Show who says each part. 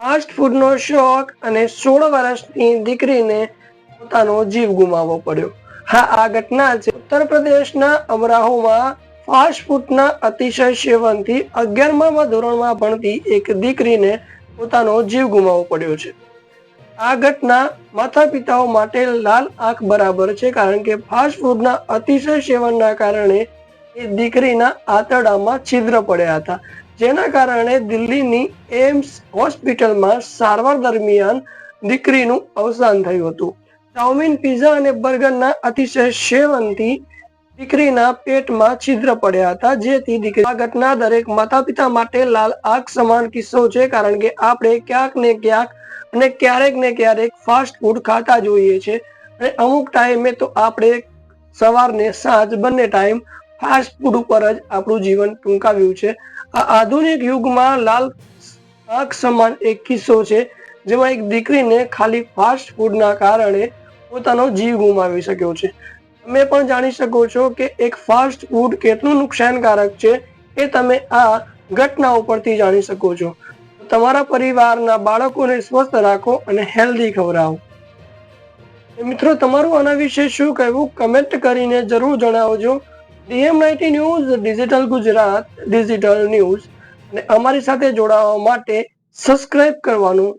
Speaker 1: Fast ફૂડનો શોખ અને સોળ વર્ષની દીકરીને પોતાનો જીવ ગુમાવવો પડ્યો. હા, આ ઘટના છે. ઉત્તર પ્રદેશના અમરાહોમાં ફાસ્ટ ફૂડના અતિશય સેવનથી અગિયારમા ધોરણમાં ભણતી એક દીકરીને પોતાનો જીવ ગુમાવવો પડ્યો છે. આ ઘટના માતા પિતાઓ માટે લાલ આંખ બરાબર છે કારણ કે ફાસ્ટ ફૂડના અતિશય સેવનના કારણે એ દીકરીના આંતરડામાં છિદ્ર પડ્યા હતા. જેના કારણે દિલ્હીની એમ્સ હોસ્પિટલમાં સારવાર દરમિયાન દીકરીનું અવસાન થયું હતું. ચાઉમીન, પીઝા અને બર્ગરના અતિશય સેવનથી દીકરીના પેટમાં છિદ્ર પડ્યા હતા, જેથી દીકરી આ ઘટના દરેક માતા પિતા માટે લાલ આગ સમાન કિસ્સો છે, કારણ કે આપણે ક્યાંક ને ક્યાંક અને ક્યારેક ને ક્યારેક ફાસ્ટ ફૂડ ખાતા જોઈએ છે. અને અમુક ટાઈમે તો આપણે સવારને સાંજ બંને ટાઈમ ફાસ્ટ ફૂડ ઉપર જ આપણું જીવન ટૂંકાવ્યું છે. આ આધુનિક યુગમાં લાલ આંખ સમાન એક કિસ્સો છે, જેમાં એક દીકરીને ખાલી ફાસ્ટ ફૂડના કારણે પોતાનો જીવ ગુમાવી શક્યો છે. તમે પણ જાણી શકો છો કે એક ફાસ્ટ ફૂડ કેટલું નુકસાનકારક છે એ તમે આ ઘટના ઉપરથી જાણી શકો છો. તમારા પરિવારના બાળકોને સ્વસ્થ રાખો અને હેલ્ધી ખવડાવો. મિત્રો, તમારું આના વિશે શું કહેવું? કમેન્ટ કરીને જરૂર જણાવજો. DM ninety news digital Gujarat digital news અને અમારી સાથે જોડાવા માટે સબસ્ક્રાઇબ કરવાનું